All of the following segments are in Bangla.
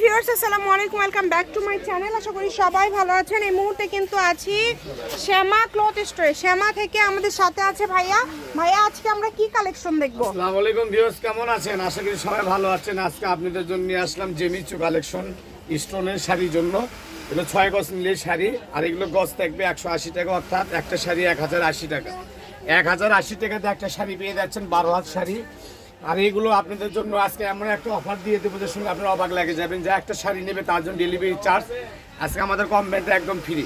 ভিউয়ার্স, আসসালামু আলাইকুম, welcome back to my channel. আশা করি সবাই ভালো আছেন। এই মুহূর্তে কিন্তু আছি শ্যামা ক্লথ স্টোরে। শ্যামা থেকে আমাদের সাথে আছে ভাইয়া। ভাইয়া, আজকে আমরা কি কালেকশন দেখব? আসসালামু আলাইকুম ভিউয়ার্স, কেমন আছেন? আশা করি সবাই ভালো আছেন। আজকে আপনাদের জন্য নিয়ে আসলাম জেমিচু কালেকশন স্টোনের শাড়ির জন্য। এগুলো ছয় গজ নিলে শাড়ি, আর এগুলো গজ থাকবে একশো আশি টাকা, অর্থাৎ একটা শাড়ি এক হাজার আশি টাকা। এক হাজার আশি টাকাতে একটা শাড়ি পেয়ে যাচ্ছেন বারো হাত শাড়ি। আর এইগুলো আপনাদের জন্য আজকে এমন একটা অফার দিয়ে দেবো যে শুনে আপনারা অবাক লাগে যাবেন। যে একটা শাড়ি নেবে তার জন্য ডেলিভারি চার্জ আজকে আমাদের কমপ্লেন্টটা একদম ফ্রি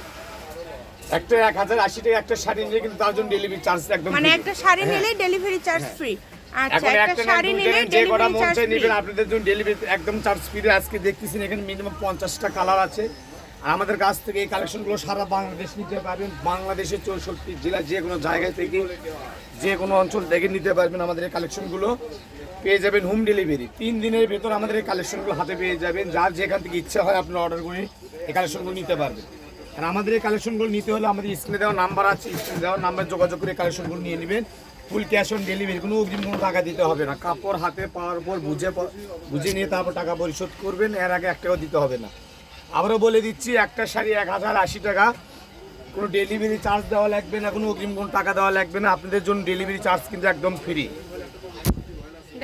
একটা এক হাজার আশি টাকা একটা শাড়ি নিলে কিন্তু তার জন্য ডেলিভারি চার্জ একদম মানে একটা শাড়ি নিলেই ডেলিভারি চার্জ ফ্রি এখন একটা শাড়ি শাড়ি যে কটা মন চাই নেবেন আপনাদের জন্য ডেলিভারি একদম চার্জ ফ্রি আজকে দেখতেছেন এখানে মিনিমাম পঞ্চাশটা কালার আছে। আর আমাদের কাছ থেকে এই কালেকশনগুলো সারা বাংলাদেশ নিতে পারবেন। বাংলাদেশের চৌষট্টি জেলা যে কোনো জায়গা থেকে, যে কোনো অঞ্চল থেকে নিতে পারবেন আমাদের এই কালেকশনগুলো পেয়ে যাবেন হোম ডেলিভারি তিন দিনের ভেতর আমাদের এই কালেকশনগুলো হাতে পেয়ে যাবেন। যার যেখান থেকে ইচ্ছা হয় আপনারা অর্ডার করে এই কালেকশনগুলো নিতে পারবেন। আর আমাদের এই কালেকশনগুলো নিতে হলে আমাদের স্ক্রিনে দেওয়া নাম্বার আছে স্ক্রিনে দেওয়া নাম্বার যোগাযোগ করে কালেকশনগুলো নিয়ে নেবেন। ফুল ক্যাশ অন ডেলিভারি কোনো অগ্রিম কোনো টাকা দিতে হবে না। কাপড়, হাতে, পাওয়ার পর বুঝে বুঝে নিয়ে তারপর টাকা পরিশোধ করবেন। এর আগে একটাও দিতে হবে না। আবারও বলে দিচ্ছি একটা শাড়ি এক হাজার আশি টাকা। কোনো ডেলিভারি চার্জ দেওয়া লাগবে না কোনো অগ্রিম কোনো টাকা দেওয়া লাগবে না। আপনাদের জন্য ডেলিভারি চার্জ কিন্তু একদম ফ্রি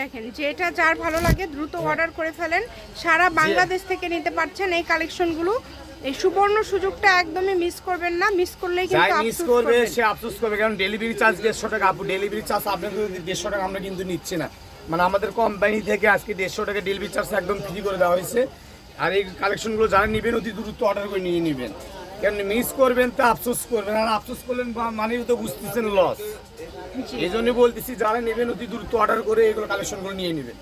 দেখেন যেটা যার ভালো লাগে দ্রুত অর্ডার করে ফেলেন। সারা বাংলাদেশ থেকে নিতে পারছেন এই কালেকশনগুলো এই সুবর্ণ সুযোগটা একদমই মিস করবেন না। মিস করলেই কিন্তু মিস করবে। সে আফসোস করবে কারণ ডেলিভারি চার্জ দেড়শো টাকা। আপু ডেলিভারি চার্জ আপনাদের দেড়শো টাকা আমরা কিন্তু নিচ্ছি না। মানে আমাদের কোম্পানি থেকে আজকে দেড়শো টাকা ডেলিভারি চার্জ একদম ফ্রি করে দেওয়া হয়েছে। আর এই কালেকশনগুলো যারা নেবেন অতি দ্রুত অর্ডার করে নিয়ে নেবেন। কারণ মিস করবেন তা আফসোস করবেন আর আফসোস করলেন বা মানে তো বুঝতেছেন লস এই জন্য বলতেছি যারা নেবেন অতি দ্রুত অর্ডার করে এগুলো কালেকশনগুলো নিয়ে নেবেন।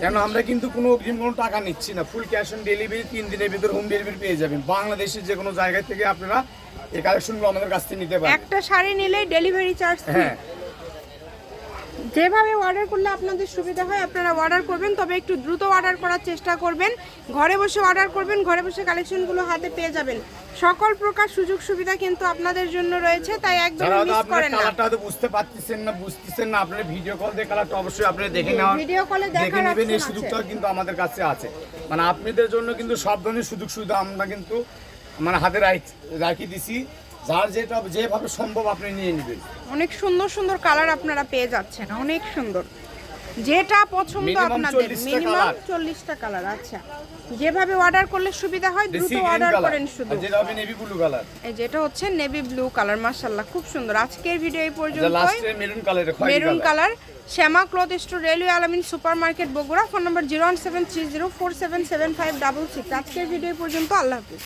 কেন আমরা কিন্তু কোনো অগ্রিম কোনো টাকা নিচ্ছি না ফুল ক্যাশ অন ডেলিভারি তিন দিনের ভিতর হোম ডেলিভারি পেয়ে যাবেন। বাংলাদেশের যে কোনো জায়গা থেকে আপনারা এই কালেকশনগুলো আমাদের কাছ থেকে নিতে পারেন। একটা শাড়ি নিলেই ডেলিভারি চার্জ হ্যাঁ যেভাবে অর্ডার করলে আপনাদের সুবিধা হয় আপনারা অর্ডার করবেন তবে একটু দ্রুত অর্ডার করার চেষ্টা করবেন। ঘরে বসে অর্ডার করবেন ঘরে বসে কালেকশনগুলো হাতে পেয়ে যাবেন। সকল প্রকার সুযোগ সুবিধা কিন্তু আপনাদের জন্য রয়েছে তাই একদম মিস করেন না। কালারটা হয়তো বুঝতে পারতেছেন না বুঝতেছেন না আপনারা ভিডিও কল দিয়ে কালারটা অবশ্যই আপনারা দেখে নেওয়ার ভিডিও কলে দেখে নেবেন এই সুযোগটা কিন্তু আমাদের কাছে আছে। মানে আপনাদের জন্য কিন্তু সব ধরনের সুযোগ সুবিধা আমরা কিন্তু মানে হাতে রাখি দিছি। যার যেটা যেভাবে সম্ভব আপনি নিয়ে নেবেন। অনেক সুন্দর সুন্দর কালার আপনারা পেয়ে যাচ্ছেন অনেক সুন্দর। যেটা পছন্দ আপনাদের মিনিমাম colour। চল্লিশটা কালার আচ্ছা। যেভাবে অর্ডার করলে সুবিধা হয় দ্রুত অর্ডার করেন শুধু। যেটা হবে নেভি ব্লু কালার এই যেটা হচ্ছে নেভি ব্লু কালার মাশাআল্লাহ খুব সুন্দর। আজকের ভিডিও এই পর্যন্ত মেরুন কালারে maroon colour colour Shyama cloth store railway Alamin super market Bogura phone number zero one seven three zero four seven seven five double six আজকের ভিডিও পর্যন্ত আল্লাহ হাফিজ।